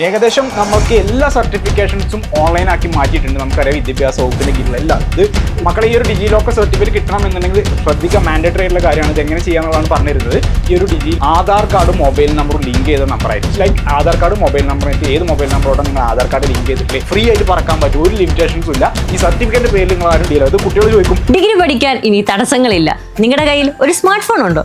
ഏകദേശം നമുക്ക് എല്ലാ സർട്ടിഫിക്കേഷൻസും ഓൺലൈനാക്കി മാറ്റിയിട്ടുണ്ട്. നമുക്കറിയാം വിദ്യാഭ്യാസ വകുപ്പിന്റെ കീഴിൽ എല്ലാം. ഇത് മക്കളെ ഈ ഒരു ഡിജി ലോക്കർ സർട്ടിഫിക്കറ്റ് കിട്ടണം എന്നുണ്ടെങ്കിൽ ശ്രദ്ധിക്കാൻ മാൻഡേറ്ററി ആയിട്ടുള്ള കാര്യമാണ്. ഇത് എങ്ങനെ ചെയ്യാന്നുള്ളതാണ് പറഞ്ഞിരുന്നത്. ഈ ഒരു ഡിജി ആധാർ കാർഡും മൊബൈൽ നമ്പറും ലിങ്ക് ചെയ്ത നമ്പറായിരിക്കും ലൈക്ക് ആധാർ കാർഡും മൊബൈൽ നമ്പറും ഏത് മൊബൈൽ നമ്പറോടെ നിങ്ങൾ ആധാർ കാർഡ് ലിങ്ക് ചെയ്തിട്ടില്ലേ ഫ്രീ ആയിട്ട് പറക്കാൻ പറ്റും. ഒരു ലിമിറ്റേഷൻസും ഇല്ല. ഈ സർട്ടിഫിക്കറ്റ് പേരിൽ നിങ്ങൾ ആരും ഡീൽ അത് കുട്ടികൾ ചോദിക്കും ഡിഗ്രി പഠിക്കാൻ ഇനി തടസ്സങ്ങളില്ല. നിങ്ങളുടെ കയ്യിൽ ഒരു സ്മാർട്ട് ഫോൺ ഉണ്ടോ?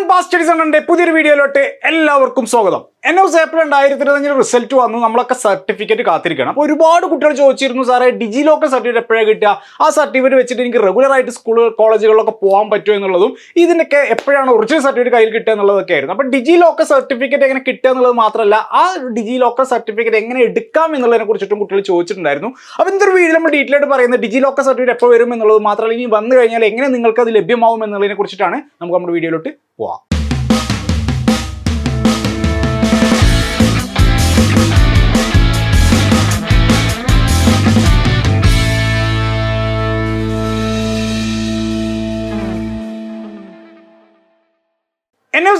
ഡിസൈനറിന്റെ പുതിയൊരു വീഡിയോയിലോട്ട് എല്ലാവർക്കും സ്വാഗതം. എൻ എസ് ഏപ്രിൽ രണ്ടായിരത്തി ഇരുപത്തഞ്ചിന് റിസൾട്ട് വന്നു നമ്മളൊക്കെ സർട്ടിഫിക്കറ്റ് കാത്തിരിക്കണം. അപ്പോൾ ഒരുപാട് കുട്ടികൾ ചോദിച്ചിരുന്നു സാറേ ഡിജി ലോക്കർ സർട്ടിഫിക്കറ്റ് എപ്പോഴാണ് കിട്ടുക? ആ സർട്ടിഫിക്കറ്റ് വെച്ചിട്ട് എനിക്ക് റെഗുലർ ആയിട്ട് സ്കൂളുകൾ കോളേജുകളിലൊക്കെ പോകാൻ പറ്റുമോ എന്നുള്ളതും ഇതിനൊക്കെ എപ്പോഴാണ് ഒറിജിനൽ സർട്ടിഫിക്കറ്റ് കയ്യിൽ കിട്ടുക എന്നുള്ളതൊക്കെ ആയിരുന്നു. അപ്പോൾ ഡിജി ലോക്കർ സർട്ടിഫിക്കറ്റ് എങ്ങനെ കിട്ടുക എന്നുള്ളത് മാത്രമല്ല ആ ഡിജി ലോക്കർ സർട്ടിഫിക്കറ്റ് എങ്ങനെ എടുക്കാം എന്നുള്ളതിനെ കുറിച്ചിട്ടും കുട്ടികൾ ചോദിച്ചിട്ടുണ്ടായിരുന്നു. അപ്പോൾ ഇന്നൊരു വീഡിയോ നമ്മൾ ഡീറ്റെയിൽ ആയിട്ട് പറയുന്നത് ഡിജി ലോക്കർ സർട്ടിഫിക്കറ്റ് എപ്പോൾ വരും എന്നുള്ളത് മാത്രമല്ല ഇനി വന്നു കഴിഞ്ഞാൽ എങ്ങനെ നിങ്ങൾക്ക് അത് ലഭ്യമാവും എന്നുള്ളതിനെ കുറിച്ചിട്ടാണ് നമുക്ക് നമ്മുടെ വീഡിയോയിലോട്ട് പോവാം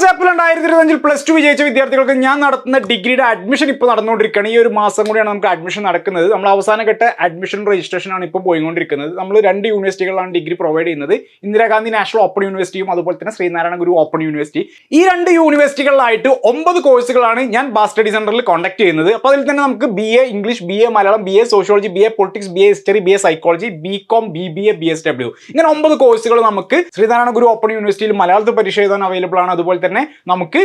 എൻ എഫ് സാപ്പിൽ രണ്ടായിരത്തി ഇരുപത്തഞ്ചിൽ പ്ലസ് ടു വിജയിച്ച വിദ്യാർത്ഥികൾക്ക് ഞാൻ നടത്തുന്ന ഡിഗ്രിയുടെ അഡ്മിഷൻ ഇപ്പോൾ നടന്നുകൊണ്ടിരിക്കുകയാണ്. ഈ ഒരു മാസം കൂടിയാണ് നമുക്ക് അഡ്മിഷൻ നടക്കുന്നത്. നമ്മൾ അവസാന ഘട്ട അഡ്മിഷൻ രജിസ്ട്രേഷൻ ആണ് ഇപ്പോൾ പോയിക്കൊണ്ടിരിക്കുന്നത്. നമ്മൾ രണ്ട് യൂണിവേഴ്സിറ്റികളാണ് ഡിഗ്രി പ്രൊവൈഡ് ചെയ്യുന്നത്. ഇന്ദിരാഗാന്ധി നാഷണൽ ഓപ്പൺ യൂണിവേഴ്സിറ്റിയും അതുപോലെ തന്നെ ശ്രീനാരായണ ഗുരു ഓപ്പൺ യൂണിവേഴ്സിറ്റി ഈ രണ്ട് യൂണിവേഴ്സിറ്റികളിലായിട്ട് ഒമ്പത് കോഴ്സുകളാണ് ഞാൻ ബാസ് സ്റ്റഡി സെന്ററിൽ കോൺടാക്ട് ചെയ്യുന്നത്. അപ്പോൾ അതിൽ തന്നെ നമുക്ക് B A English B A Malayalam B A sociology B A politics B A history B A psychology B com B B A B S W ഇങ്ങനെ ഒമ്പത് കോഴ്സുകൾ നമുക്ക് ശ്രീനാരായണ ഗുരു ഓപ്പൺ യൂണിവേഴ്സിറ്റിയിൽ മലയാളത്തിൽ എഴുതാൻ അവൈലബിൾ ആണ്. അതുപോലെ തന്നെ നമുക്ക്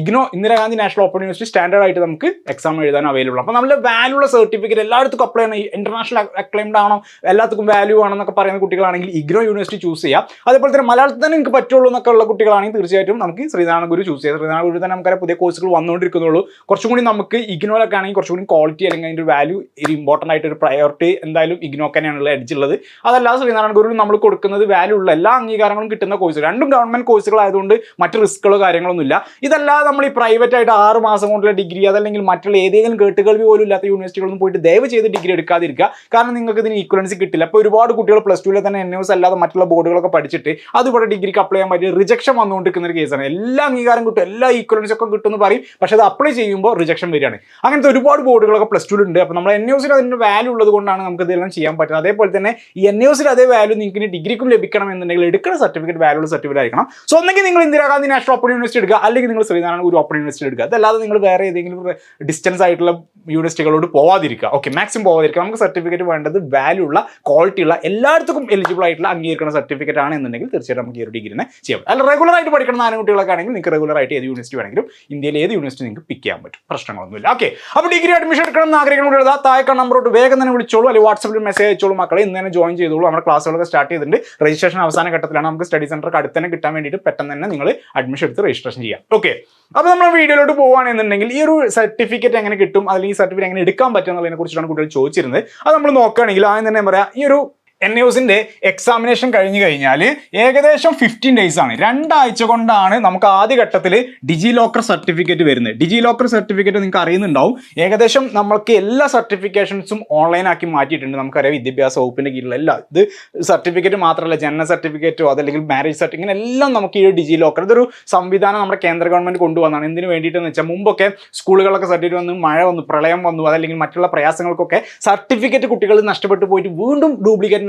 IGNOU Indira Gandhi national open university standard ആയിട്ട് നമുക്ക് എക്സാം എഴുതാൻ അവൈലബിൾ അപ്പോൾ നമ്മൾ വാല്യൂ ഉള്ള സർട്ടിഫിക്കറ്റ് എല്ലായിടത്തും അപ്ലൈ ചെയ്യണം ഇന്റർനാഷണൽ അക്ലൈംഡ് ആണോ? എല്ലാത്തും വാല്യൂ ആണെന്നൊക്കെ പറയുന്ന കുട്ടികളാണെങ്കിൽ ഇഗ്നോ യൂണിവേഴ്സിറ്റി ചൂസ് ചെയ്യാം. അതേപോലെ തന്നെ മലയാളത്തിൽ തന്നെ നിങ്ങൾക്ക് പറ്റുള്ളൂ എന്നൊക്കെ ഉള്ള കുട്ടികളാണെങ്കിൽ തീർച്ചയായിട്ടും നമുക്ക് ശ്രീനാരായണ ഗുരു ചൂസ് ചെയ്യാം. ശ്രീനാരായണ ഗുരു തന്നെ നമുക്കറിയാം പുതിയ കോഴ്സുകൾ വന്നുകൊണ്ടിരിക്കുന്നുള്ളൂ. കുറച്ചും കൂടി നമുക്ക് ഇഗ്നോയിലൊക്കെ ആണെങ്കിൽ കുറച്ചും കൂടി ക്വാളിറ്റി അല്ലെങ്കിൽ അതിന്റെ വാല്യൂ ഒരു ഇമ്പോർട്ടന്റ് ആയിട്ട് ഒരു പ്രയോറിറ്റി എന്തായാലും ഇഗ്നോക്ക് തന്നെയാണുള്ള അടിച്ചുള്ളത് അതല്ലാതെ ശ്രീനാരായണ ഗുരു നമ്മൾ കൊടുക്കുന്നത് വാല്യൂ ഉള്ള എല്ലാ അംഗീകാരങ്ങളും കിട്ടുന്ന കോഴ്സ് രണ്ടും ഗവൺമെന്റ് കോഴ്സുകളായതുകൊണ്ട് മറ്റ് റിസ്ക്കുകളോ കാര്യങ്ങളൊന്നും ഇല്ല ഇതല്ലാതെ നമ്മൾ ഈ പ്രൈവറ്റ് ആയിട്ട് ആറ് മാസം കൊണ്ടുള്ള ഡിഗ്രി അതല്ലെങ്കിൽ മറ്റുള്ള ഏതെങ്കിലും കേട്ടുകേൾവി പോലും ഇല്ലാത്ത യൂണിവേഴ്സിറ്റികളൊന്നും പോയിട്ട് ദയവ് ചെയ്ത് ഡിഗ്രി എടുക്കാതിരിക്കുക. കാരണം നിങ്ങൾക്ക് ഇതിന് ഈക്വലൻസി കിട്ടില്ല. അപ്പോൾ ഒരുപാട് കുട്ടികൾ പ്ലസ് ടുവിലെ തന്നെ എൻ അല്ലാതെ മറ്റുള്ള ബോർഡുകളൊക്കെ പഠിച്ചിട്ട് അതുപോലെ ഡിഗ്രിക്ക് അപ്ലൈ ചെയ്യാൻ പറ്റിയ റിജക്ഷൻ വന്നുകൊണ്ടിരിക്കുന്ന ഒരു കേസാണ് എല്ലാ അംഗീകാരം കിട്ടും. എല്ലാ ഈക്വലൻസ് ഒക്കെ കിട്ടും എന്ന് പറയും. പക്ഷെ അത് അപ്ലൈ ചെയ്യുമ്പോൾ റിജക്ഷൻ വരികയാണ്. അങ്ങനത്തെ ഒരുപാട് ബോർഡുകളൊക്കെ പ്ലസ് ടുവിലുണ്ട് അപ്പോൾ നമ്മൾ എൻ യുസിൽ അതിന്റെ വാല്യൂ ഉള്ളത് കൊണ്ടാണ് നമുക്ക് ഇതെല്ലാം ചെയ്യാൻ പറ്റുന്നത്. അതേപോലെ തന്നെ ഈ എൻ യുസിൽ അതേ വാല്യൂ നിങ്ങൾക്ക് ഡിഗ്രിക്കും ലഭിക്കണം എന്നുണ്ടെങ്കിൽ എടുക്കുന്ന സർട്ടിഫിക്കറ്റ് വാല്യൂ ഉള്ള സർട്ടിഫിക്കറ്റ് ആയിരിക്കണം. സോ ഒന്നെങ്കിൽ നിങ്ങൾ ഇന്ദിരാഗാന്ധി നാഷണൽ ഓപ്പൺ യൂണിവേഴ്സിറ്റി എടുക്കുക അല്ലെങ്കിൽ നിങ്ങൾ ശ്രീനാരായണ ഗുരു ഓപ്പൺ യൂണിവേഴ്സിറ്റി എടുക്കുക. അതല്ലാതെ നിങ്ങൾ വേറെ ഏതെങ്കിലും ഡിസ്റ്റൻസ് ആയിട്ടുള്ള യൂണിവേഴ്സിറ്റികളോട് പോവാതിരിക്കുക. Okay maximum പോവാതിരിക്കുക. നമുക്ക് സർട്ടിഫിക്കറ്റ് വേണ്ടത് വാല്യൂ ഉള്ള ക്വാളിറ്റി ഉള്ള എല്ലായിടത്തും എലിജിബിൾ ആയിട്ടുള്ള അംഗീകരിക്കുന്ന സർട്ടിഫിക്കറ്റ് ആണ് എന്നുണ്ടെങ്കിൽ തീർച്ചയായിട്ടും നമുക്ക് ഈ ഒരു ഡിഗ്രിനെ ചെയ്യാം അല്ല റെഗുലർ ആയിട്ട് പഠിക്കുന്ന നാല് കുട്ടികളൊക്കെ ആണെങ്കിൽ നിങ്ങൾക്ക് റെഗുലർ ആയിട്ട് ഏത് യൂണിവേഴ്സിറ്റി വേണമെങ്കിലും ഇന്ത്യയിൽ ഏത് യൂണിവേഴ്സിറ്റി നിങ്ങൾക്ക് പിക്ക് ചെയ്യാൻ പറ്റും. പ്രശ്നങ്ങളൊന്നുമില്ല. ഓക്കെ അപ്പോൾ ഡിഗ്രി അഡ്മിഷൻ എടുക്കണം എന്ന് ആഗ്രഹിക്കുന്ന എഴുതാ. താഴെ നമ്പറോട്ട് വേഗം തന്നെ വിളിച്ചോളൂ. അല്ലെങ്കിൽ വാട്സപ്പിൽ മെസ്സേജ് അയച്ചോളൂ മക്കളെ. ഇന്ന് തന്നെ ജോയിൻ ചെയ്തോളൂ. നമ്മുടെ ക്ലാസ്സുകളൊക്കെ സ്റ്റാർട്ട് ചെയ്തിട്ടുണ്ട്. രജിസ്ട്രേഷൻ അവസാന ഘട്ടത്തിലാണ്. നമുക്ക് സ്റ്റഡി സെന്റർ അടുത്ത് തന്നെ കിട്ടാൻ വേണ്ടിയിട്ട് പെട്ടെന്ന് തന്നെ നിങ്ങൾ അഡ്മിഷൻ എടുത്ത് രജിസ്ട്രേഷൻ ചെയ്യാം. ഓക്കെ അപ്പോൾ നമ്മൾ വീഡിയോയിലോട്ട് പോവുകയാണെന്നുണ്ടെങ്കിൽ ഈ ഒരു സർട്ടിഫിക്കറ്റ് എങ്ങനെ കിട്ടും? അല്ലെങ്കിൽ സർട്ടിഫിക്കറ്റ് എങ്ങനെ എടുക്കാൻ പറ്റും എന്നുള്ളതിനെ കുറിച്ചിട്ടാണ് കുട്ടികൾ ചോദിച്ചിരുന്നത്. അത് നമ്മൾ നോക്കുകയാണെങ്കിൽ ആദ്യം തന്നെ പറയാം ഈ ഒരു എൻ യുസിന്റെ എക്സാമിനേഷൻ കഴിഞ്ഞു കഴിഞ്ഞാൽ ഏകദേശം ഫിഫ്റ്റീൻ ഡേയ്സ് ആണ്. രണ്ടാഴ്ച കൊണ്ടാണ് നമുക്ക് ആദ്യ ഘട്ടത്തിൽ ഡിജി ലോക്കർ സർട്ടിഫിക്കറ്റ് വരുന്നത്. ഡിജി ലോക്കർ സർട്ടിഫിക്കറ്റ് നിങ്ങൾക്ക് അറിയുന്നുണ്ടാവും. ഏകദേശം നമ്മൾക്ക് എല്ലാ സർട്ടിഫിക്കേഷൻസും ഓൺലൈനാക്കി മാറ്റിയിട്ടുണ്ട്. നമുക്കറിയാം വിദ്യാഭ്യാസ വകുപ്പിന്റെ കീഴിലുള്ള എല്ലാ ഇത് സർട്ടിഫിക്കറ്റ് മാത്രമല്ല ജനന സർട്ടിഫിക്കറ്റോ അതല്ലെങ്കിൽ മാരേജ് സർട്ടിഫിക്കറ്റ് എല്ലാം നമുക്ക് ഈ ഡിജി ലോക്കർ ഇതൊരു സംവിധാനം നമ്മുടെ കേന്ദ്ര ഗവൺമെന്റ് കൊണ്ടുവന്നതാണ്. എന്തിനു വേണ്ടിയിട്ടെന്ന് വെച്ചാൽ മുമ്പൊക്കെ സ്കൂളുകളൊക്കെ സർട്ടിഫിക്കറ്റ് വന്നു മഴ വന്നു പ്രളയം വന്നു അതല്ലെങ്കിൽ മറ്റുള്ള പ്രയാസങ്ങൾക്കൊക്കെ സർട്ടിഫിക്കറ്റ് കുട്ടികൾ നഷ്ടപ്പെട്ടു പോയിട്ട് വീണ്ടും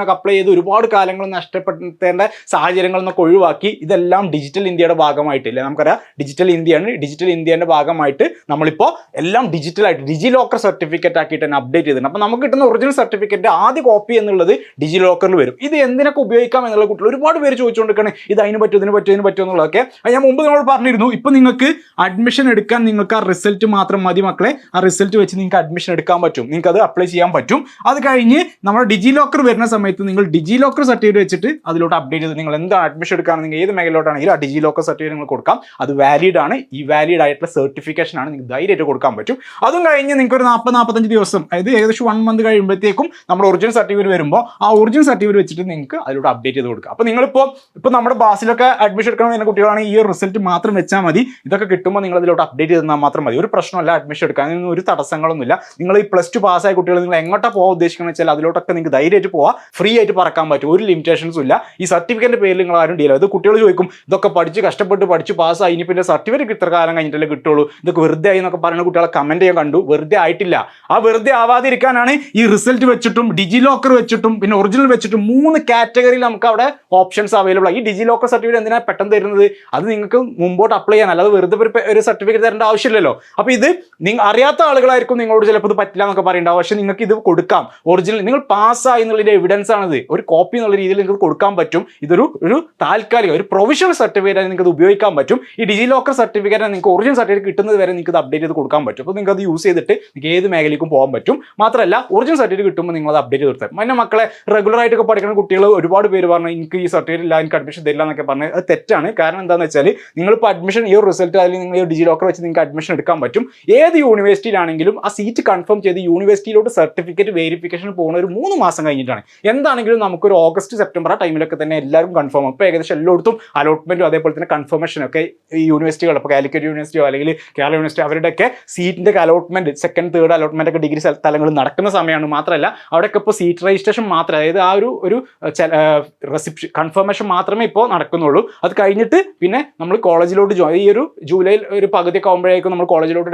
ഡ്യൂപ്ലിക്കേറ്റിനൊക്കെ അപ്ലൈ ചെയ്ത് ഒരുപാട് കാലങ്ങൾ നഷ്ടപ്പെടുത്തേണ്ട സാഹചര്യങ്ങളിൽ നിന്നൊക്കെ ഒഴിവാക്കി ഇതെല്ലാം ഡിജിറ്റൽ ഇന്ത്യയുടെ ഭാഗമായിട്ടില്ലേ? നമുക്കറിയാം ഡിജിറ്റൽ ഇന്ത്യയാണ്. ഡിജിറ്റൽ ഇന്ത്യയുടെ ഭാഗമായിട്ട് നമ്മളിപ്പോൾ എല്ലാം ഡിജിറ്റലായിട്ട് ഡിജി ലോക്കർ സർട്ടിഫിക്കറ്റ് ആക്കിയിട്ട് തന്നെ അപ്ഡേറ്റ് ചെയ്തിട്ടുണ്ട്. അപ്പോൾ നമുക്ക് കിട്ടുന്ന ഒറിജിനൽ സർട്ടിഫിക്കറ്റ് ആദ്യ കോപ്പി എന്നുള്ളത് ഡിജി ലോക്കറിൽ വരും. ഇത് എന്തിനൊക്കെ ഉപയോഗിക്കാം എന്നുള്ള കുട്ടികൾ ഒരുപാട് പേര് ചോദിച്ചുകൊണ്ടിരിക്കുകയാണ് ഇത് അതിന് പറ്റും ഇതിന് പറ്റും ഇതിന് പറ്റും എന്നുള്ളതൊക്കെ. ഞാൻ മുമ്പ് നമ്മൾ പറഞ്ഞിരുന്നു ഇപ്പോൾ നിങ്ങൾക്ക് അഡ്മിഷൻ എടുക്കാൻ നിങ്ങൾക്ക് ആ റിസൾട്ട് മാത്രം മതി മക്കളെ. ആ റിസൾട്ട് വെച്ച് നിങ്ങൾക്ക് അഡ്മിഷൻ എടുക്കാൻ പറ്റും. നിങ്ങൾക്ക് അത് അപ്ലൈ ചെയ്യാൻ പറ്റും. അത് കഴിഞ്ഞ് നമ്മുടെ ഡിജി ലോക്കർ വരുന്ന സമയത്ത് സമയത്ത് നിങ്ങൾ ഡിജി ലോക്കർ സർട്ടിഫിക്കറ്റ് വെച്ചിട്ട് അതിലോട്ട് അപ്ഡേറ്റ് ചെയ്ത് നിങ്ങൾ എന്ത് അഡ്മിഷൻ നിങ്ങൾ ഏത് മേഖലയിലോട്ടാണെങ്കിലും ആ ഡിജി ലോക്കർ സർട്ടിഫിക്കറ്റ് നിങ്ങൾ കൊടുക്കാം. അത് വാലിഡ് ആണ്. ഈ വാലിഡ് ആയിട്ടുള്ള സർട്ടിഫിക്കേഷൻ ആണ് നിങ്ങൾക്ക് ധൈര്യമായിട്ട് കൊടുക്കാൻ പറ്റും. അതും കഴിഞ്ഞ് നിങ്ങൾക്ക് ഒരു നാൽപ്പത് നാൽപ്പത്തഞ്ച് ദിവസം അതായത് ഏകദേശം വൺ മന്ത് കഴിയുമ്പോഴത്തേക്കും നമ്മൾ ഒറിജിനൽ സർട്ടിഫിക്കറ്റ് വരുമ്പോൾ ആ ഒറിജിനൽ സർട്ടിഫിക്കറ്റ് വെച്ചിട്ട് നിങ്ങൾക്ക് അതിലൂടെ അപ്ഡേറ്റ് ചെയ്ത് കൊടുക്കുക അപ്പോൾ നിങ്ങളിപ്പോൾ ഇപ്പോൾ നമ്മുടെ ബാസിലൊക്കെ അഡ്മിഷൻ എടുക്കണം എന്ന കുട്ടികളാണെങ്കിൽ ഈ റിസൾട്ട് മാത്രം വെച്ചാൽ മതി. ഇതൊക്കെ കിട്ടുമ്പോൾ നിങ്ങൾ അതിലോട്ട് അപ്ഡേറ്റ് ചെയ്താൽ മാത്രം മതി. ഒരു പ്രശ്നമല്ല അഡ്മിഷൻ എടുക്കാൻ. ഒരു തടസ്സങ്ങളൊന്നുമില്ല. നിങ്ങൾ ഈ പ്ലസ് ടു പാസ്സായ കുട്ടികൾ നിങ്ങൾ എങ്ങോട്ടാണ് പോകാൻ ഉദ്ദേശിക്കുന്നത് വെച്ചാൽ അതിലോട്ടൊക്കെ നിങ്ങൾക്ക് ധൈര്യമായിട്ട് പോവാം. ഫ്രീ ആയിട്ട് പറക്കാൻ പറ്റും. ഒരു ലിമിറ്റേഷൻസും ഇല്ല. ഈ സർട്ടിഫിക്കറ്റിന്റെ പേരിൽ നിങ്ങൾ ആരും ഡീൽ ഇത് കുട്ടികൾ ചോദിക്കും ഇതൊക്കെ പഠിച്ച് കഷ്ടപ്പെട്ട് പഠിച്ച് പാസ്സായി ഇനി പിന്നെ സർട്ടിഫിക്കറ്റ് ഇത്ര കാലം കഴിഞ്ഞിട്ടല്ലേ കിട്ടുള്ളൂ? ഇതൊക്കെ വെറുതെ ആയി എന്നൊക്കെ പറയുന്ന കുട്ടികളെ കമന്റ് ചെയ്യാൻ കണ്ടു. വെറുതെ ആയിട്ടില്ല. ആ വെറുതെ ആവാതിരിക്കാനാണ് ഈ റിസൾട്ട് വെച്ചിട്ടും ഡിജി ലോക്കർ വെച്ചിട്ടും പിന്നെ ഒറിജിനൽ വെച്ചിട്ടും മൂന്ന് കാറ്റഗറിയിൽ നമുക്ക് അവിടെ ഓപ്ഷൻസ് അവൈലബിൾ ആണ് ഈ ഡിജി ലോക്കർ സർട്ടിഫിക്കറ്റ് എന്തിനാണ് പെട്ടെന്ന് തരുന്നത്? അത് നിങ്ങൾക്ക് മുമ്പോട്ട് അപ്ലൈ ചെയ്യാൻ. അല്ലാതെ വെറുതെ ഒരു സർട്ടിഫിക്കറ്റ് തരേണ്ട ആവശ്യമില്ലല്ലോ. അപ്പോൾ ഇത് നിങ്ങൾ അറിയാത്ത ആളുകളായിരിക്കും നിങ്ങളോട് ചിലപ്പോൾ ഇത് പറ്റില്ല എന്നൊക്കെ പറയുന്നുണ്ടാവും. പക്ഷേ നിങ്ങൾക്ക് ഇത് കൊടുക്കാം. ഒറിജിനൽ നിങ്ങൾ പാസ്സായി എന്നുള്ളതിന്റെ എവിഡൻസ് ആണിത്. ഒരു കോപ്പി എന്നുള്ള രീതിയിൽ നിങ്ങൾക്ക് കൊടുക്കാൻ പറ്റും. ഇതൊരു ഒരു താൽക്കാലിക ഒരു പ്രൊവിഷണൽ സർട്ടിഫിക്കറ്റ് നിങ്ങൾക്ക് ഇത് ഉപയോഗിക്കാൻ പറ്റും. ഈ ഡിജി ലോക്കർ സർട്ടിഫിക്കറ്റ് നിങ്ങൾക്ക് ഒറിജിനൽ സർട്ടിഫിക്കറ്റ് കിട്ടുന്നത് വരെ നിങ്ങൾക്ക് ഇത് അപ്ഡേറ്റ് ചെയ്ത് കൊടുക്കാൻ പറ്റും. അപ്പോൾ നിങ്ങൾക്ക് അത് യൂസ് ചെയ്തിട്ട് നിങ്ങൾക്ക് ഏത് മേഖലയ്ക്കും പോകാൻ പറ്റും. മാത്രമല്ല ഒറിജിനൽ സർട്ടിഫിക്കറ്റ് കിട്ടുമ്പോൾ നിങ്ങൾ അത് അപ്ഡേറ്റ് ചെയ്ത് കൊടുത്താൽ എന്റെ മക്കളെ റെഗുലർ ആയിട്ടൊക്കെ പഠിക്കുന്ന കുട്ടികൾ ഒരുപാട് പേര് പറഞ്ഞു എനിക്ക് ഈ സർട്ടിഫിക്കറ്റ് ഇല്ല എനിക്ക് അഡ്മിഷൻ തരില്ല എന്നൊക്കെ പറഞ്ഞ് അത് തെറ്റാണ്. കാരണം എന്താണെന്ന് വെച്ചാൽ നിങ്ങൾ നിങ്ങളിപ്പോൾ അഡ്മിഷൻ ഈ ഒരു റിസൾട്ട് അല്ലെങ്കിൽ നിങ്ങൾ ഈ ഡിജി ലോക്കർ വെച്ച് നിങ്ങൾക്ക് അഡ്മിഷൻ എടുക്കാൻ പറ്റും. ഏത് യൂണിവേഴ്സിറ്റിയിലാണെങ്കിലും ആ സീറ്റ് കൺഫേം ചെയ്ത് യൂണിവേഴ്സിറ്റിയിലോട്ട് സർട്ടിഫിക്കറ്റ് വെരിഫിക്കേഷൻ പോകുന്ന ഒരു മൂന്ന് മാസം കഴിഞ്ഞിട്ടാണ്. എന്താണെങ്കിലും നമുക്ക് ഒരു ഓഗസ്റ്റ് സെപ്റ്റംബർ ആ ടൈമിലൊക്കെ തന്നെ എല്ലാവരും കൺഫേം അപ്പോൾ ഏകദേശം എല്ലായിടത്തും അലോട്ട്മെന്റും അതേപോലെ തന്നെ കൺഫർമേഷനും ഒക്കെ ഈ യൂണിവേഴ്സിറ്റികൾ അപ്പോൾ കാലിക്കറ്റ് യൂണിവേഴ്സിറ്റിയോ അല്ലെങ്കിൽ കേരള യൂണിവേഴ്സിറ്റി അവരുടെയൊക്കെ സീറ്റിന്റെ അലോട്ട്മെന്റ് സെക്കൻഡ് തേർഡ് അലോട്ട്മെന്റ് ഒക്കെ ഡിഗ്രി തലങ്ങളിൽ നടക്കുന്ന സമയമാണ് മാത്രമല്ല അവിടെയൊക്കെ ഇപ്പോൾ സീറ്റ് രജിസ്ട്രേഷൻ മാത്രമേ അതായത് ആ ഒരു ഒരു റെസിപ്ഷൻ കൺഫർമേഷൻ മാത്രമേ ഇപ്പോൾ നടക്കുന്നുള്ളൂ. അത് കഴിഞ്ഞിട്ട് പിന്നെ നമ്മൾ കോളേജിലോട്ട് ജോയിൻ ഈ ഒരു ജൂലൈയിൽ ഒരു പകുതി ഒക്കെ ആകുമ്പോഴേക്കും നമ്മൾ കോളേജിലോട്ട്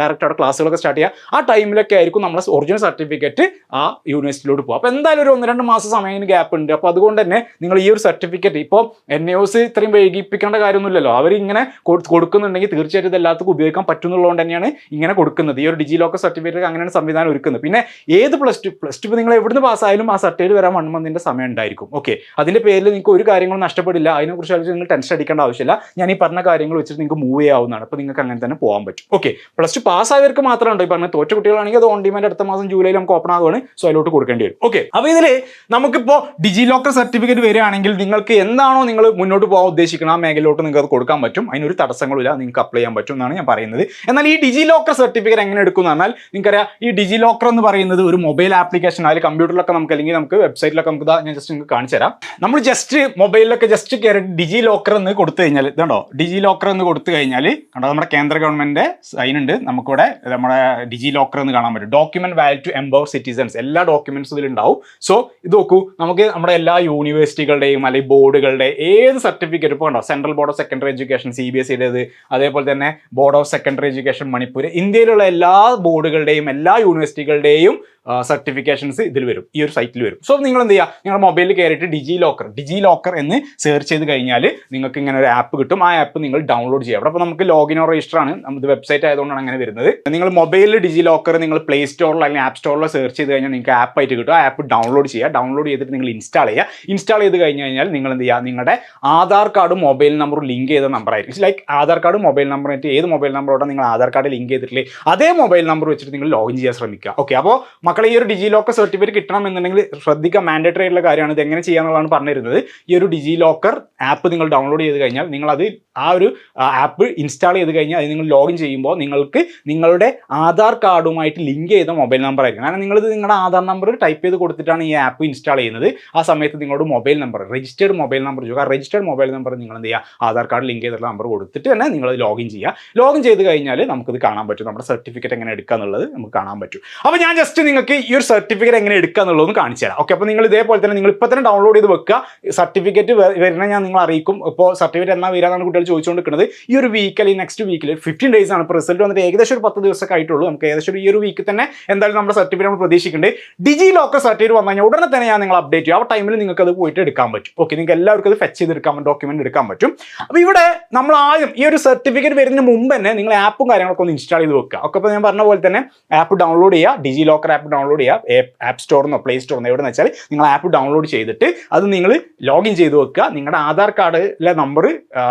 ഡയറക്റ്റ് അവിടെ ക്ലാസ്സുകളൊക്കെ സ്റ്റാർട്ട് ചെയ്യുക. ആ ടൈമിലൊക്കെ ആയിരിക്കും നമ്മുടെ ഒറിജിനൽ സർട്ടിഫിക്കറ്റ് ആ യൂണിവേഴ്സിറ്റിയിലോട്ട് പോകും അപ്പോൾ എന്തായാലും ഒരു ഒന്ന് മാസം സമയത്തിന് ഗ്യാപ്പ് ഉണ്ട്. അപ്പോൾ അതുകൊണ്ട് തന്നെ നിങ്ങൾ ഈ ഒരു സർട്ടിഫിക്കറ്റ് ഇപ്പോൾ എൻ എസ് ഇത്രയും വൈകിപ്പിക്കേണ്ട കാര്യമൊന്നുമില്ലല്ലോ. അവർ ഇങ്ങനെ കൊടു- കൊടുക്കുന്നുണ്ടെങ്കിൽ തീർച്ചയായിട്ടും ഇത് എല്ലാവർക്കും ഉപയോഗിക്കാൻ പറ്റുന്നുള്ളതുകൊണ്ട് തന്നെയാണ് ഇങ്ങനെ കൊടുക്കുന്നത്. ഈ ഒരു ഡിജി ലോക്കർ സർട്ടിഫിക്കറ്റ് അങ്ങനെയാണ് സംവിധാനം ഒരുക്കുന്നത്. പിന്നെ ഏത് പ്ലസ് ടു പ്ലസ് ടു നിങ്ങൾ എവിടുന്ന് പാസ്സായാലും ആ സർട്ടിഫിക്കറ്റ് വരാൻ വൺ മന്തിന്റെ സമയം ഉണ്ടായിരിക്കും. ഓക്കെ അതിന്റെ പേരിൽ നിങ്ങൾക്ക് ഒരു കാര്യങ്ങളും നഷ്ടപ്പെടില്ല. അതിനെക്കുറിച്ച് ആലോചിച്ച് നിങ്ങൾ ടെൻഷൻ അടിക്കേണ്ട ആവശ്യമില്ല. ഞാൻ ഈ പറഞ്ഞ കാര്യങ്ങൾ വെച്ചിട്ട് നിങ്ങൾക്ക് മൂവ് ചെയ്യാവുന്നതാണ്. അപ്പോൾ നിങ്ങൾക്ക് അങ്ങനെ തന്നെ പോകാൻ പറ്റും. ഓക്കെ പ്ലസ് ടു പാസ്സായവർക്ക് മാത്രമേ ഉണ്ടോ ഈ പറഞ്ഞ തോറ്റ കുട്ടികളാണെങ്കിൽ അത് ഓൺ ഡിമാൻഡ് അടുത്ത മാസം ജൂലൈയിൽ നമുക്ക് ഓപ്പൺ ആകുകയാണ് സോ അതിലോട്ട് കൊടുക്കേണ്ടി വരും. ഓക്കെ അപ്പോൾ ഇതിൽ നമുക്കിപ്പോൾ ഡിജി ലോക്കർ സർട്ടിഫിക്കറ്റ് വരികയാണെങ്കിൽ നിങ്ങൾക്ക് എന്താണോ നിങ്ങൾ മുന്നോട്ട് പോകാൻ ഉദ്ദേശിക്കുന്നത് ആ മേഖലയിലോട്ട് നിങ്ങൾക്ക് അത് കൊടുക്കാൻ പറ്റും. അതിനൊരു തടസ്സങ്ങളില്ല നിങ്ങൾക്ക് അപ്ലൈ ചെയ്യാൻ പറ്റും എന്നാണ് ഞാൻ പറയുന്നത്. എന്നാൽ ഈ ഡിജി ലോക്കർ സർട്ടിഫിക്കറ്റ് എങ്ങനെ എടുക്കുന്നു എന്ന് പറഞ്ഞാൽ നിങ്ങൾക്കറിയാം ഈ ഡിജി ലോക്കർ എന്ന് പറയുന്നത് ഒരു മൊബൈൽ ആപ്ലിക്കേഷൻ അതിൽ കമ്പ്യൂട്ടറിലൊക്കെ നമുക്ക് അല്ലെങ്കിൽ നമുക്ക് വെബ്സൈറ്റിലൊക്കെ നമുക്ക് ഞാൻ ജസ്റ്റ് നിങ്ങൾക്ക് കാണിച്ചു തരാം. നമ്മൾ ജസ്റ്റ് മൊബൈലിലൊക്കെ ജസ്റ്റ് കയറി ഡിജി ലോക്കർ എന്ന് കൊടുത്തു കഴിഞ്ഞാൽ ഇതുണ്ടോ? ഡിജി ലോക്കർ എന്ന് കൊടുത്തു കഴിഞ്ഞാൽ കണ്ടോ? നമ്മുടെ കേന്ദ്ര ഗവൺമെന്റ് സൈൻ ഉണ്ട്. നമുക്കിവിടെ നമ്മുടെ ഡിജി ലോക്കർ എന്ന് കാണാൻ പറ്റും. Document valid to empower citizens എല്ലാ ഡോക്യുമെന്റ്സും ഇതിലുണ്ടാവും. സോ ഇത് നോക്കൂ നമുക്ക് നമ്മുടെ എല്ലാ യൂണിവേഴ്സിറ്റികളുടെയും അല്ലെങ്കിൽ ബോർഡുകളുടെ ഏത് സർട്ടിഫിക്കറ്റ് ഇപ്പോൾ ഉണ്ടോ central board of secondary education C B S സിയുടേത് അതേപോലെ തന്നെ board of secondary education Manipur ഇന്ത്യയിലുള്ള എല്ലാ ബോർഡുകളുടെയും എല്ലാ യൂണിവേഴ്സിറ്റികളുടെയും സർട്ടിഫിക്കേഷൻസ് ഇതിൽ വരും ഈ ഒരു സൈറ്റിൽ വരും. സോ നിങ്ങൾ എന്ത് ചെയ്യുക നിങ്ങളുടെ മൊബൈലിൽ കയറിയിട്ട് ഡിജി ലോക്കർ ഡിജി ലോക്കർ എന്ന് സെർച്ച് ചെയ്ത് കഴിഞ്ഞാൽ നിങ്ങൾക്ക് ഇങ്ങനെ ഒരു ആപ്പ് കിട്ടും. ആ ആപ്പ് നിങ്ങൾ ഡൗൺലോഡ് ചെയ്യുക അവിടെ അപ്പോൾ നമുക്ക് ഓർ രജിസ്റ്റർ ആണ്. നമുക്ക് വെബ്സൈറ്റ് ആയതുകൊണ്ടാണ് അങ്ങനെ വരുന്നത്. നിങ്ങൾ മൊബൈലിൽ ഡിജി ലോക്കർ നിങ്ങൾ പ്ലേ സ്റ്റോറിൽ അല്ലെങ്കിൽ ആപ്പ് സ്റ്റോറിൽ സെർച്ച് ചെയ്ത് കഴിഞ്ഞാൽ നിങ്ങൾക്ക് ആപ്പ് ആയിട്ട് കിട്ടും. ആ ആപ്പ് ഡൗൺലോഡ് ചെയ്യുക ഡൗൺലോഡ് ചെയ്തിട്ട് നിങ്ങൾ ഇൻസ്റ്റാൾ ചെയ്യുക. ഇൻസ്റ്റാൾ ചെയ്ത് കഴിഞ്ഞ് കഴിഞ്ഞാൽ നിങ്ങൾ എന്ത് ചെയ്യുക? നിങ്ങളുടെ ആധാർ കാർഡും മൊബൈൽ നമ്പറും ലിങ്ക് ചെയ്ത നമ്പർ ആയിരിക്കും. ലൈക്ക് ആധാർ കാർഡും മൊബൈൽ നമ്പർ ആയിട്ട് ഏത് മൊബൈൽ നമ്പറോടെ നിങ്ങൾ ആധാർ കാർഡ് ലിങ്ക് ചെയ്തിട്ടില്ലേ? അതേ മൊബൈൽ നമ്പർ വെച്ചിട്ട് നിങ്ങൾ ലോഗിൻ ചെയ്യാൻ ശ്രമിക്കുക. ഓക്കെ അപ്പോൾ മക്കളെ ഈ ഒരു ഡിജി ലോക്കർ സർട്ടിഫിക്കറ്റ് കിട്ടണം എന്നുണ്ടെങ്കിൽ ശ്രദ്ധിക്കുക. മാൻഡേറ്ററി ആയിട്ടുള്ള കാര്യമാണ്. ഇത് എങ്ങനെ ചെയ്യാന്നുള്ളതാണ് പറഞ്ഞിരുന്നത്. ഈ ഒരു ഡിജി ലോക്കർ ആപ്പ് നിങ്ങൾ ഡൗൺലോഡ് ചെയ്ത് കഴിഞ്ഞാൽ നിങ്ങൾ അത് ആ ഒരു ആപ്പ് ഇൻസ്റ്റാൾ ചെയ്ത് കഴിഞ്ഞാൽ അത് നിങ്ങൾ ലോഗിൻ ചെയ്യുമ്പോൾ നിങ്ങൾക്ക് നിങ്ങളുടെ ആധാർ കാർഡുമായിട്ട് ലിങ്ക് ചെയ്ത മൊബൈൽ നമ്പർ ആയിരിക്കും. കാരണം നിങ്ങളിത് നിങ്ങളുടെ ആധാർ നമ്പർ ടൈപ്പ് ചെയ്ത് കൊടുത്തിട്ടാണ് ഈ ആപ്പ് ഇൻസ്റ്റാൾ ചെയ്യുന്നത് ആ സമയത്ത് നിങ്ങളുടെ mobile number registered mobile number ചോദിക്കുക. ആ രജിസ്റ്റേർഡ് മൊബൈൽ നമ്പർ നിങ്ങൾ എന്ത് ചെയ്യുക? ആധാർ കാർഡ് ലിങ്ക് ചെയ്തിട്ടുള്ള നമ്പർ കൊടുത്തിട്ട് തന്നെ നിങ്ങൾ ലോഗിൻ ചെയ്യുക. ലോഗിൻ ചെയ്ത് കഴിഞ്ഞാൽ നമുക്കിത് കാണാൻ പറ്റും. നമ്മുടെ സർട്ടിഫിക്കറ്റ് എങ്ങനെ എടുക്കുക എന്നുള്ളത് നമുക്ക് കാണാൻ പറ്റും. അപ്പോൾ ഞാൻ ജസ്റ്റ് നിങ്ങൾക്ക് ഈ ഒരു സർട്ടിഫിക്കറ്റ് എങ്ങനെ എടുക്കുക എന്നുള്ളതൊന്ന് കാണിച്ചു തരാം. ഓക്കെ അപ്പോൾ നിങ്ങൾ ഇതേപോലെ തന്നെ നിങ്ങൾ ഇപ്പോൾ തന്നെ ഡൗൺലോഡ് ചെയ്ത് വെക്കുക. സർട്ടിഫിക്കറ്റ് വരുന്ന ഞാൻ നിങ്ങൾ അറിയിക്കും. ഇപ്പോൾ സർട്ടിഫിക്കറ്റ് എന്നാ വരാന്നാണ് കുട്ടികൾ ചോദിച്ചുകൊണ്ടിരിക്കുന്നത്. ഈ ഒരു വീക്ക് അല്ലെങ്കിൽ നെക്സ്റ്റ് വീക്കിൽ ഫിഫ്റ്റീൻ ഡേയ്സ് ആണ്. ഇപ്പോൾ റിസൾട്ട് വന്നിട്ട് ഏകദേശം ഒരു പത്ത് ദിവസമൊക്കെ ആയിട്ടുള്ളൂ. നമുക്ക് ഏകദേശം ഈ ഒരു വീക്ക് തന്നെ എന്തായാലും നമ്മുടെ സർട്ടിഫിക്കറ്റ് നമ്മൾ പ്രതീക്ഷിക്കുന്നുണ്ട്. ഡിജി ലോക്കർ സർട്ടിഫിക്കറ്റ് വന്നു കഴിഞ്ഞാൽ ഉടനെ തന്നെ ഞാൻ നിങ്ങൾ അപ്ഡേറ്റ് ചെയ്യും. ആ ടൈമിൽ നിങ്ങൾക്ക് അത് പോയിട്ട് എടുക്കാൻ പറ്റും. ഓക്കെ നിങ്ങൾക്ക് എല്ലാവർക്കും അത് ഫെച്ച് ചെയ്തെടുക്കാൻ ഡോക്യുമെന്റ് എടുക്കാൻ പറ്റും. അപ്പോൾ ഇവിടെ നമ്മൾ ആദ്യം ഈ ഒരു സർട്ടിഫിക്കറ്റ് വരുന്നതിന് മുമ്പ് തന്നെ നിങ്ങൾ ആപ്പും കാര്യങ്ങളൊക്കെ ഒന്ന് ഇൻസ്റ്റാൾ ചെയ്ത് വെക്കുക. ഒക്കെ ഇപ്പോൾ ഞാൻ പറഞ്ഞ പോലെ തന്നെ ആപ്പ് ഡൗൺലോഡ് ചെയ്യുക ഡിജി ലോക്കർ ആപ്പ് ഡൗൺലോഡ് ചെയ്യുക ആപ്പ് സ്റ്റോറിന്നോ പ്ലേ സ്റ്റോറിന്നോ എവിടെ വെച്ചാൽ നിങ്ങൾ ആപ്പ് ഡൗൺലോഡ് ചെയ്തിട്ട് അത് നിങ്ങൾ ലോഗിൻ ചെയ്ത് വെക്കുക. നിങ്ങളുടെ ആധാർ കാർഡിലെ നമ്പർ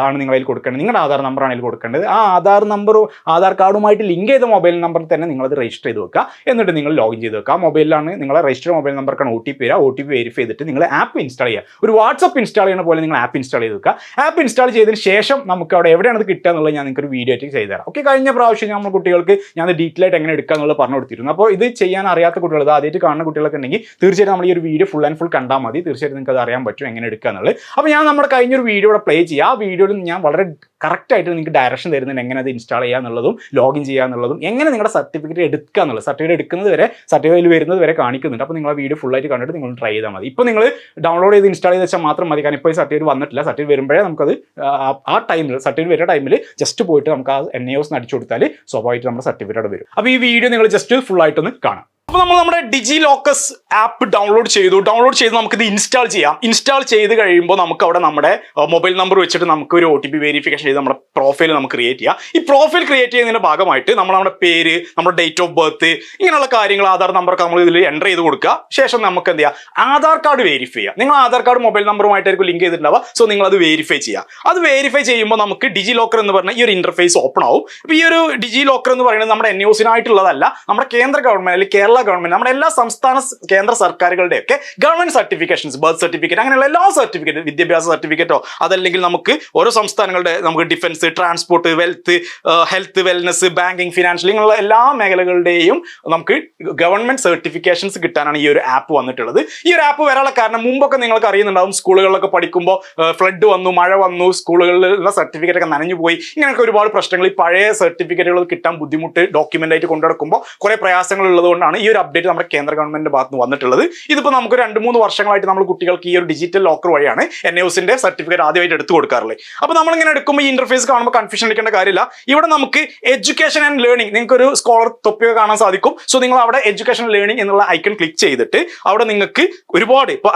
ആണ് നിങ്ങൾ അതിൽ കൊടുക്കേണ്ടത്. നിങ്ങളുടെ ആധാർ നമ്പറാണ് അതിൽ കൊടുക്കേണ്ടത്. ആ ആധാർ നമ്പറും ആധാർ കാർഡുമായിട്ട് ലിങ്ക് ചെയ്ത മൊബൈൽ നമ്പറിൽ തന്നെ നിങ്ങളത് രജിസ്റ്റർ ചെയ്ത് വെക്കുക. എന്നിട്ട് നിങ്ങൾ ലോഗിൻ ചെയ്ത് വെക്കുക. ആ മൊബൈലിലാണ് നിങ്ങളെ രജിസ്റ്റർ മൊബൈൽ നമ്പർക്കാണ് ഒ ടി പി വരിക ഒ ടി പി വെരിഫൈ ചെയ്തിട്ട് നിങ്ങൾ ആപ്പ് ഇൻസ്റ്റാൾ ചെയ്യുക ഒരു വാട്സപ്പ് ഇൻസ്റ്റാൾ ചെയ്യുന്ന പോലെ നിങ്ങൾ ആപ്പ് ഇൻസ്റ്റാൾ ചെയ്ത് വെക്കുക. ആപ്പ് ഇൻസ്റ്റാൾ ചെയ്തതിന് ശേഷം നമുക്ക് അവിടെ എവിടെയാണ് അത് കിട്ടുക എന്നുള്ളത് ഞാൻ നിങ്ങൾക്ക് ഒരു വീഡിയോ ആയിട്ട് ചെയ്തു തരാം. ഓക്കെ കഴിഞ്ഞ പ്രാവശ്യം നമ്മൾ കുട്ടികൾക്ക് ഞാൻ ഡീറ്റെയിൽ ആയിട്ട് എങ്ങനെ എടുക്കുക എന്നുള്ളത് പറഞ്ഞു കൊടുത്തിരുന്നു. അപ്പോൾ ഇത് ചെയ്യാൻ അറിയാത്ത കുട്ടികൾ ആദ്യമായിട്ട് കാണുന്ന കുട്ടികളൊക്കെ ഉണ്ടെങ്കിൽ തീർച്ചയായിട്ടും നമ്മൾ ഈ ഒരു വീഡിയോ ഫുൾ ആൻഡ് ഫുൾ കണ്ടാൽ മതി. തീർച്ചയായിട്ടും നിങ്ങൾക്ക് അത് അറിയാൻ പറ്റും എങ്ങനെ എടുക്കുക എന്നുള്ളത്. അപ്പോൾ ഞാൻ നമ്മുടെ കഴിഞ്ഞൊരു വീഡിയോ ഇവിടെ പ്ലേ ചെയ്യുക ആ വീഡിയോയിൽ ഞാൻ വളരെ കറക്റ്റ് ആയിട്ട് നിങ്ങൾക്ക് ഡയറക്ഷൻ തരുന്നുണ്ട് എങ്ങനെ അത് ഇൻസ്റ്റാൾ ചെയ്യുക എന്നുള്ളതും ലോഗിൻ ചെയ്യുക എന്നുള്ളതും എങ്ങനെ നിങ്ങളുടെ സർട്ടിഫിക്കറ്റ് എടുക്കുക എന്നുള്ളത്. സർട്ടിഫിക്കറ്റ് എടുക്കുന്നത് വരെ സർട്ടിഫിക്കറ്റ് വരുന്നത് വരെ കാണിക്കുന്നുണ്ട്. അപ്പോൾ നിങ്ങൾ ആ വീഡിയോ ഫുൾ ആയിട്ട് കണ്ടിട്ട് നിങ്ങൾ ട്രൈ ചെയ്താൽ മതി. ഇപ്പോൾ നിങ്ങൾ ഡൗൺലോഡ് ചെയ്ത് ഇൻസ്റ്റാൾ ചെയ്ത് വെച്ചാൽ മാത്രം മതി. കാരണം ഇപ്പോൾ ഈ സർട്ടിഫിക്കറ്റ് വന്നിട്ടില്ല. സർട്ടിഫിക്കറ്റ് വരുമ്പോഴേ നമുക്കത് ആ- ടൈമിൽ സർട്ടിഫിക്കറ്റ് വരുന്ന ടൈമിൽ ജസ്റ്റ് പോയിട്ട് നമുക്ക് ആ എൻ എ ഒസ് അടിച്ചു കൊടുത്താൽ സ്വാഭാവികമായിട്ട് നമ്മുടെ സർട്ടിഫിക്കറ്റ് വരും. അപ്പോൾ ഈ വീഡിയോ നിങ്ങൾ ജസ്റ്റ് ഫുൾ ആയിട്ടൊന്ന് കാണാം. അപ്പോൾ നമ്മൾ നമ്മുടെ ഡിജി ലോക്കസ് ആപ്പ് ഡൗൺലോഡ് ചെയ്തു. ഡൗൺലോഡ് ചെയ്ത് നമുക്കിത് ഇൻസ്റ്റാൾ ചെയ്യാം. ഇൻസ്റ്റാൾ ചെയ്ത് കഴിയുമ്പോൾ നമുക്ക് അവിടെ നമ്മുടെ മൊബൈൽ നമ്പർ വെച്ചിട്ട് നമുക്ക് ഒരു ഒ ടി പി വെരിഫിക്കേഷൻ ചെയ്ത് നമ്മുടെ പ്രൊഫൈൽ നമുക്ക് ക്രിയേറ്റ് ചെയ്യാം. ഈ പ്രൊഫൈൽ ക്രിയേറ്റ് ചെയ്യുന്നതിന്റെ ഭാഗമായിട്ട് നമ്മൾ നമ്മുടെ പേര് നമ്മുടെ ഡേറ്റ് ഓഫ് ബർത്ത് ഇങ്ങനെയുള്ള കാര്യങ്ങൾ ആധാർ നമ്പറൊക്കെ നമ്മൾ ഇതിൽ എന്റർ ചെയ്ത് കൊടുക്കുക. ശേഷം നമുക്ക് എന്ത് ചെയ്യാം? ആധാർ കാർഡ് വെരിഫൈ ചെയ്യാം. നിങ്ങൾ ആധാർ കാർഡ് മൊബൈൽ നമ്പറുമായിട്ടായിരിക്കും ലിങ്ക് ചെയ്തിട്ടുണ്ടാവുക. സോ നിങ്ങൾ അത് വെരിഫൈ ചെയ്യാം. അത് വെരിഫൈ ചെയ്യുമ്പോൾ നമുക്ക് ഡിജി ലോക്കർ എന്ന് പറഞ്ഞ ഈ ഒരു ഇന്റർഫേസ് ഓപ്പൺ ആവും. അപ്പോൾ ഈ ഒരു ഡിജി ലോക്കർ എന്ന് പറയുന്നത് നമ്മുടെ എൻ യൂസിനായിട്ടുള്ളതല്ല നമ്മുടെ കേന്ദ്ര ഗവൺമെന്റ് അല്ലെങ്കിൽ കേരള ഗവൺമെന്റ് നമ്മുടെ എല്ലാ സംസ്ഥാന കേന്ദ്ര സർക്കാരുകളുടെ ഒക്കെ ഗവൺമെന്റ് സർട്ടിഫിക്കേഷൻസ് ബർത്ത് സർട്ടിഫിക്കറ്റ് അങ്ങനെയുള്ള എല്ലാ സർട്ടിഫിക്കറ്റ് വിദ്യാഭ്യാസ സർട്ടിഫിക്കറ്റോ അതല്ലെങ്കിൽ നമുക്ക് ഓരോ സംസ്ഥാനങ്ങളുടെ നമുക്ക് defence transport wealth health wellness banking financial ഇങ്ങനെയുള്ള എല്ലാ മേഖലകളുടെയും നമുക്ക് ഗവൺമെന്റ് സർട്ടിഫിക്കേഷൻസ് കിട്ടാനാണ് ഈ ഒരു ആപ്പ് വന്നിട്ടുള്ളത്. ഈ ഒരു ആപ്പ് വരാനുള്ള കാരണം മുമ്പൊക്കെ നിങ്ങൾക്ക് അറിയുന്നുണ്ടാവും സ്കൂളുകളിലൊക്കെ പഠിക്കുമ്പോൾ ഫ്ലഡ് വന്നു മഴ വന്നു സ്കൂളുകളിലുള്ള സർട്ടിഫിക്കറ്റ് ഒക്കെ നനഞ്ഞു പോയി. ഇങ്ങനെയൊക്കെ ഒരുപാട് പ്രശ്നങ്ങൾ ഈ പഴയ സർട്ടിഫിക്കറ്റുകൾ കിട്ടാൻ ബുദ്ധിമുട്ട് ഡോക്യുമെന്റ് ആയിട്ട് കൊണ്ടുനടക്കുമ്പോൾ കുറെ പ്രയാസങ്ങൾ ഉള്ളതുകൊണ്ടാണ് ഒരു അപ്ഡേറ്റ് നമ്മുടെ കേന്ദ്ര ഗവൺമെന്റിന്റെ ഭാഗത്ത് വന്നിട്ടുള്ളത്. ഇതിപ്പോൾ നമുക്ക് രണ്ട് മൂന്ന് വർഷങ്ങളായിട്ട് നമ്മൾ കുട്ടികൾക്ക് ഈ ഒരു ഡിജിറ്റൽ ലോക്കർ വഴിയാണ് എൻ എസിന്റെ സർട്ടിഫിക്കറ്റ് ആദ്യമായിട്ട് എടുത്തു കൊടുക്കാറുള്ളത്. അപ്പോൾ നമ്മളിങ്ങനെ എടുക്കുമ്പോൾ ഈ ഇന്റർഫേസ് കാണുമ്പോൾ കൺഫ്യൂഷൻ അടിക്കേണ്ട കാര്യമില്ല. ഇവിടെ നമുക്ക് എഡ്യൂക്കേഷൻ ആൻഡ് ലേണിംഗ് നിങ്ങൾക്ക് ഒരു സ്കോളർ തൊപ്പിയൊക്കെ കാണാൻ സാധിക്കും. സോ നിങ്ങൾ അവിടെ എഡ്യൂക്കേഷൻ ലേണിംഗ് എന്നുള്ള ഐക്കൺ ക്ലിക്ക് ചെയ്തിട്ട് അവിടെ നിങ്ങൾക്ക് ഒരുപാട് ഇപ്പോൾ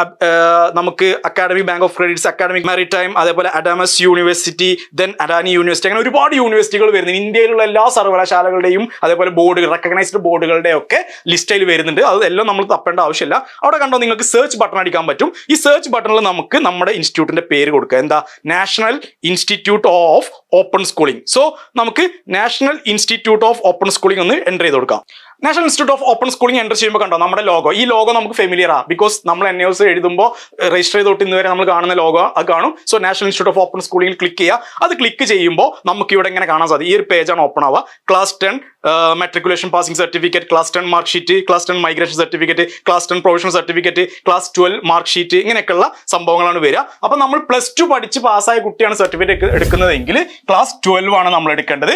നമുക്ക് academic bank of credits academic maritime അതേപോലെ Adamas university then Adani university അങ്ങനെ ഒരുപാട് യൂണിവേഴ്സിറ്റികൾ വരുന്നത് ഇന്ത്യയിലുള്ള എല്ലാ സർവകലാശാലകളുടെയും അതേപോലെ ബോർഡുകൾ റെക്കഗ്നൈസ്ഡ് ബോർഡുകളുടെ ഒക്കെ ലിസ്റ്റിൽ വരുന്നുണ്ട്. അത് എല്ലാം നമ്മൾ തപ്പേണ്ട ആവശ്യമില്ല. അവിടെ കണ്ടോ നിങ്ങൾക്ക് സെർച്ച് ബട്ടൺ അടിക്കാൻ പറ്റും. ഈ സെർച്ച് ബട്ടണിൽ നമുക്ക് നമ്മുടെ ഇൻസ്റ്റിറ്റ്യൂട്ടിന്റെ പേര് കൊടുക്കുക. എന്താ? National institute of open schooling so നമുക്ക് national institute of open schooling ഒന്ന് എന്റർ ചെയ്ത് കൊടുക്കാം. National institute of open schooling enter ചെയ്യുമ്പോൾ കണ്ടോ? നമ്മുടെ ലോഗോ. ഈ ലോഗോ നമുക്ക് ഫെമിലിയർ ആ. ബിക്കോസ് നമ്മൾ എൻ എസ് എഴുതുമ്പോൾ രജിസ്റ്റർ ചെയ്തോട്ട് തൊട്ട് ഇന്ന് വരെ നമ്മൾ കാണുന്ന ലോഗോ അത് കാണും. So national institute of open സ്കൂളിംഗിൽ click ചെയ്യുക അത് ക്ലിക്ക് ചെയ്യുമ്പോൾ നമുക്ക് ഇവിടെ ഇങ്ങനെ കാണാൻ സാധിക്കും. ഈ ഒരു പേജാണ് ഓപ്പൺ ആവുക. Class ten matriculation passing certificate class ten mark sheet class ten migration certificate class ten professional certificate class twelve mark sheet ഇങ്ങനെയൊക്കെയുള്ള സംഭവങ്ങളാണ് വരിക. അപ്പോൾ നമ്മൾ പ്ലസ് ടു പഠിച്ച് പാസ്സായ കുട്ടിയാണ് സർട്ടിഫിക്കറ്റ് എടുക്കുന്നതെങ്കിൽ ക്ലാസ് ട്വൽവ് ആണ് നമ്മൾ എടുക്കേണ്ടത്.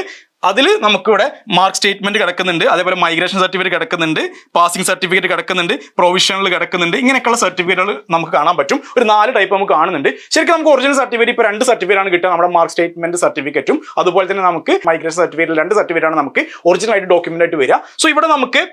അതിൽ നമുക്കിവിടെ മാർക്ക് സ്റ്റേറ്റ്മെന്റ് കിടക്കുന്നുണ്ട് അതേപോലെ മൈഗ്രേഷൻ സർട്ടിഫിക്കറ്റ് കിടക്കുന്നുണ്ട് പാസിംഗ് സർട്ടിഫിക്കറ്റ് കിടക്കുന്നുണ്ട് പ്രൊവിഷണൽ കിടക്കുന്നുണ്ട് ഇങ്ങനെയൊക്കെയുള്ള സർട്ടിഫിക്കറ്റുകൾ നമുക്ക് കാണാൻ പറ്റും. ഒരു നാല് ടൈപ്പ് നമുക്ക് കാണുന്നുണ്ട്. ശരിക്കും നമുക്ക് ഒറിജിനൽ സർട്ടിഫിക്കറ്റ് ഇപ്പോൾ രണ്ട് സർട്ടിഫിക്കറ്റ് ആണ് കിട്ടുക നമ്മുടെ മാർക്ക് സ്റ്റേറ്റ്മെന്റ് സർട്ടിഫിക്കറ്റും അതുപോലെ തന്നെ നമുക്ക് മൈഗ്രേഷൻ സർട്ടിഫിക്കറ്റ് രണ്ട് സർട്ടിഫിക്കറ്റ് ആണ് നമുക്ക് ഒറിജിനൽ ആയിട്ട് ഡോക്യുമെന്റ് ആയിട്ട് വരിക. സോ ഇവിടെ നമുക്ക്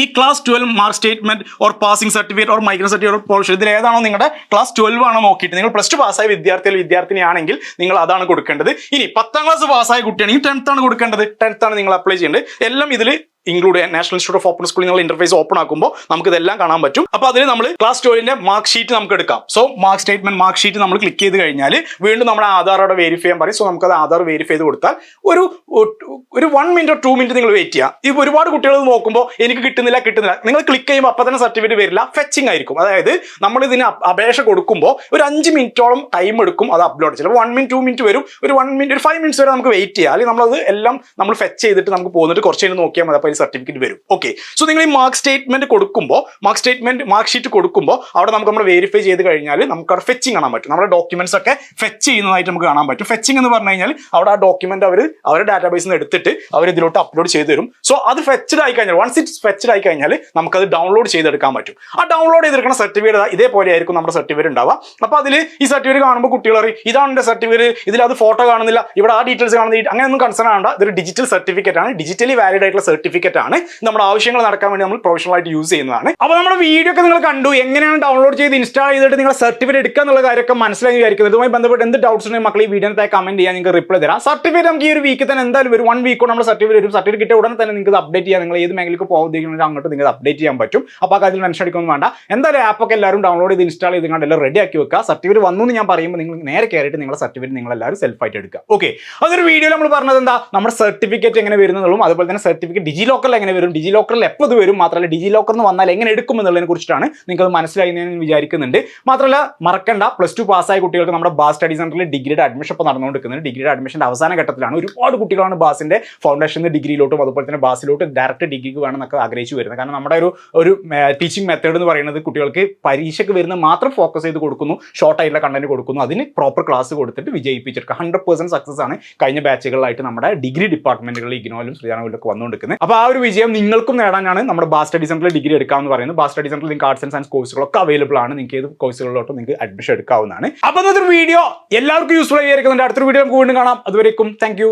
ഈ class twelve mark statement or passing certificate or migration certificate or provisional ഇതിൽ ഏതാണോ നിങ്ങളുടെ ക്ലാസ് ട്വൽവ് ആണോ നോക്കിയിട്ട് നിങ്ങൾ പ്ലസ് ടു പാസ്സായ വിദ്യാർത്ഥി അല്ലെങ്കിൽ വിദ്യാർത്ഥിനിയാണെങ്കിൽ നിങ്ങൾ അതാണ് കൊടുക്കേണ്ടത്. ഇനി പത്താം ക്ലാസ് പാസ്സായ കുട്ടിയാണെങ്കിൽ ടെൻത്ത് ആണ് കൊടുക്കേണ്ടത്. ടെൻത്ത് ആണ് നിങ്ങൾ അപ്ലൈ ചെയ്യേണ്ടത്. എല്ലാം ഇതിൽ include national institute of open സ്കൂളിൽ നിങ്ങൾ ഇന്റർഫേസ് ഓപ്പൺ ആക്കുമ്പോൾ നമുക്ക് ഇതെല്ലാം കാണാൻ പറ്റും. അപ്പോൾ അതിൽ നമ്മൾ ക്ലാസ് ട്വൽവിന്റെ മാർക്ക് ഷീറ്റ് നമുക്ക് എടുക്കാം. So mark statement mark sheet നമ്മൾ ക്ലിക്ക് ചെയ്ത് കഴിഞ്ഞാൽ വീണ്ടും നമ്മുടെ ആധാർ അവിടെ വെരിഫൈ ചെയ്യാൻ പറയും. സോ നമുക്ക് അത് ആധാർ വെരിഫൈ ചെയ്ത് കൊടുത്താൽ ഒരു ഒരു വൺ മിനിറ്റ് ടു മിനിറ്റ് നിങ്ങൾ വെയിറ്റ് ചെയ്യാം. ഇപ്പൊ ഒരുപാട് കുട്ടികൾ നോക്കുമ്പോൾ എനിക്ക് കിട്ടുന്നില്ല കിട്ടുന്നില്ല. നിങ്ങൾ ക്ലിക്ക് ചെയ്യുമ്പോൾ അപ്പം തന്നെ സർട്ടിഫിക്കറ്റ് വരില്ല. ഫെച്ചിങ് ആയിരിക്കും. അതായത് നമ്മൾ ഇതിന് അപേക്ഷ കൊടുക്കുമ്പോൾ ഒരു അഞ്ച് മിനിറ്റോളം ടൈം എടുക്കും അത് അപ്ലോഡ് ചിലപ്പോൾ വൺ മിനിറ്റ് ടു മിനിറ്റ് വരും. ഒരു വൺ മിനിറ്റ് ഒരു ഫൈവ് മിനിറ്റ്സ് വരെ നമുക്ക് വെയിറ്റ് ചെയ്യാം. അല്ലെങ്കിൽ നമ്മളത് എല്ലാം നമ്മൾ ഫെച്ച് ചെയ്തിട്ട് നമുക്ക് പോകുന്നിട്ട് കുറച്ച് കഴിഞ്ഞ് നോക്കിയാൽ മതി. അപ്പോൾ അതിൽ സർട്ടിഫിക്കറ്റ് വരും. ഓക്കെ സോ നിങ്ങൾ ഈ മാർക്ക് സ്റ്റേറ്റ്മെന്റ് കൊടുക്കുമ്പോൾ മാർക്ക് സ്റ്റേറ്റ്മെന്റ് മാർക്ക് ഷീറ്റ് കൊടുക്കുമ്പോൾ അവിടെ നമുക്ക് നമ്മൾ വെരിഫൈ ചെയ്ത് കഴിഞ്ഞാൽ നമുക്ക് അവിടെ ഫെച്ചിങ് കാണാൻ പറ്റും. നമ്മുടെ ഡോക്യുമെന്റ്സ് ഒക്കെ ഫെച്ച് ചെയ്യുന്നതായിട്ട് നമുക്ക് കാണാൻ പറ്റും. ഫെച്ചിങ് എന്ന് പറഞ്ഞു കഴിഞ്ഞാൽ അവിടെ ആ ഡോക്യുമെന്റ് അവർ അവരുടെ ഡാറ്റാബേസിൽ നിന്ന് എടുത്തിട്ട് അവർ ഇതിലോട്ട് അപ്ലോഡ് ചെയ്ത് തരും. സോ അത് ഫെച്ചഡ് ആയി കഴിഞ്ഞാൽ വൺസ് ഇറ്റ് ഫെച്ചഡ് ആയി കഴിഞ്ഞാൽ നമുക്ക് അത് ഡൗൺലോഡ് ചെയ്തെടുക്കാൻ പറ്റും. ആ ഡൗൺലോഡ് ചെയ്തെടുക്കുന്ന സർട്ടിഫിക്കറ്റ് ഇതേപോലെ ആയിരിക്കും നമ്മുടെ സർട്ടിഫിക്കറ്റ് ഉണ്ടാവുക. അപ്പോൾ അതിൽ ഈ സർട്ടിഫിക്കറ്റ് കാണുമ്പോൾ കുട്ടികൾ അറിയും ഇതാണ് എന്റെ സർട്ടിഫിക്കറ്റ് ഇതിൽ അത് ഫോട്ടോ കാണുന്നില്ല. ഇവിടെ ആ ഡീറ്റെയിൽസ് കാണുന്നില്ല അങ്ങനെയൊന്നും കൺസേൺ ആണ്ട ഇതൊരു ഡിജിറ്റൽ സർട്ടിഫിക്കറ്റ് ആണ്. ഡിജിറ്റലി വാലിഡ് ആയിട്ടുള്ള സർട്ടിഫിക്കറ്റ് സർട്ടിഫിക്കറ്റ് ആണ്. നമ്മുടെ ആവശ്യങ്ങൾ നടക്കാൻ വേണ്ടി നമ്മൾ പ്രൊഫഷണൽ ആയിട്ട് യൂസ് ചെയ്യുന്നതാണ്. അപ്പോൾ നമ്മുടെ വീഡിയോ ഒക്കെ നിങ്ങൾ കണ്ടു. എങ്ങനെയാണ് ഡൗൺലോഡ് ചെയ്ത് ഇൻസ്റ്റാൾ ചെയ്തിട്ട് നിങ്ങൾ സർട്ടിഫിക്കറ്റ് എടുക്കുക എന്നുള്ള കാര്യമൊക്കെ മനസ്സിലായി വിചാരിക്കുന്നത് ഇതുമായി ബന്ധപ്പെട്ട് എന്ത് ഡൗട്ട്സ് ഉണ്ടെങ്കിൽ മക്കൾ ഈ വീഡിയോ കമന്റ് ചെയ്യാൻ നിങ്ങൾക്ക് റിപ്ലൈ തരാം. സർട്ടിഫിക്കറ്റ് നമുക്ക് ഈ ഒരു വീക്കിൽ തന്നെ എന്തായാലും ഒരു വൺ വീക്കോ നമ്മൾ സർട്ടിഫിക്കറ്റ് വരും. സർട്ടിഫിക്കറ്റ് ഉടനെ തന്നെ നിങ്ങൾക്ക് അപ്ഡേറ്റ് ചെയ്യാം. നിങ്ങൾ ഏത് മേഖലയ്ക്ക് ഉദ്ദേശിക്കുന്നത് അങ്ങോട്ട് നിങ്ങൾക്ക് അപ്ഡേറ്റ് ചെയ്യാൻ പറ്റും. അപ്പോൾ ആ കാര്യത്തിൽ ടെൻഷൻ അടിക്കൊന്നും വേണ്ട. എന്തായാലും ആപ്പൊക്കെ എല്ലാവരും ഡൗൺലോഡ് ചെയ്ത് ഇൻസ്റ്റാൾ ചെയ്ത് കണ്ട് എല്ലാം റെഡി ആക്കി വെക്കുക. സർട്ടിഫിക്കറ്റ് വന്നു എന്ന് ഞാൻ പറയുമ്പോൾ നിങ്ങൾ നേരെ കയറിയിട്ട് നിങ്ങളുടെ സർട്ടിഫിക്കറ്റ് നിങ്ങൾ എല്ലാവരും സെൽഫായിട്ട് എടുക്കുക. ഓക്കെ അതൊരു വീഡിയോ നമ്മൾ പറഞ്ഞത് എന്താ? നമ്മുടെ സർട്ടിഫിക്കറ്റ് എങ്ങനെ വരുന്നതും അതുപോലെ തന്നെ സർട്ടിഫിക്കറ്റ് ഡിജി ലോക്കറിൽ എങ്ങനെ വരും? ഡിജി ലോക്കറിൽ എപ്പോൾ ഇത് വരും? മാത്രമല്ല ഡിജി ലോക്കറിൽ നിന്ന് വന്നാൽ എങ്ങനെ എടുക്കും എന്നുള്ളതിനെ കുറിച്ചിട്ടാണ് എന്ന് ഞാൻ വിചാരിക്കുന്നുണ്ട്. മാത്രമല്ല മറക്കണ്ട പ്ലസ് ടു പാസ്സായ കുട്ടികൾക്ക് നമ്മുടെ ബാസ് സ്റ്റഡി സെന്ററിൽ ഡിഗ്രിയുടെ അഡ്മിഷൻ ഇപ്പോൾ നടന്നുകൊണ്ടിരിക്കുന്നത് ഡിഗ്രിയുടെ അഡ്മിഷന്റെ അവസാന ഘട്ടത്തിലാണ് ഒരുപാട് കുട്ടികളാണ് ബാസിന്റെ ഫൗണ്ടേഷനിൽ ഡിഗ്രിയിലോട്ടും അതുപോലെ തന്നെ ബാസിലോട്ട് ഡയറക്റ്റ് ഡിഗ്രിക്ക് വേണമെന്നൊക്കെ ആഗ്രഹിച്ചു വരുന്നത്. കാരണം നമ്മുടെ ഒരു ഒരു ടീച്ചിങ് മെത്തേഡ് എന്ന് പറയുന്നത് കുട്ടികൾക്ക് പരീക്ഷയ്ക്ക് വരുന്ന മാത്രം ഫോക്കസ് ചെയ്ത് കൊടുക്കുന്നു ഷോർട്ട് ആയിട്ടുള്ള കണ്ടന്റ് കൊടുക്കുന്നു അതിന് പ്രോപ്പർ ക്ലാസ് കൊടുത്തിട്ട് വിജയിപ്പിച്ചെടുക്കുക. ഹൺഡ്രഡ് പെർസെന്റ് സക്സസ് ആണ്. കഴിഞ്ഞ ബാച്ചുകളിലായിട്ട് നമ്മുടെ ഡിഗ്രി ഡിപ്പാർട്ട്മെന്റുകളിൽ ഇഗ്നോയിലും ശ്രീജാനവിലൊക്കെ വന്നുകൊണ്ടിരിക്കുന്നത്. അപ്പോൾ ഒരു വിജയം നിങ്ങൾക്കും നേടാനാണ് നമ്മുടെ ബാസ് സ്റ്റഡി സെന്ററിൽ ഡിഗ്രി എടുക്കാമെന്ന് പറയുന്നത്. ബാസ് സ്റ്റഡി സെന്ററിൽ നിങ്ങൾക്ക് ആർട്സ് ആൻഡ് സയൻസ് കോഴ്സുകളൊക്കെ അവൈലബിൾ ആണ്. നിങ്ങൾക്ക് ഏത് കോഴ്സുകളിലോട്ടും നിങ്ങൾക്ക് അഡ്മിഷൻ എടുക്കാവുന്നതാണ്. അപ്പോൾ അതൊരു വീഡിയോ എല്ലാവർക്കും യൂസ്ഫുൾ ആയിരിക്കുന്നുണ്ട് അടുത്തൊരു വീഡിയോ നമുക്ക് വീണ്ടും കാണാം. അതുവരേക്കും താങ്ക്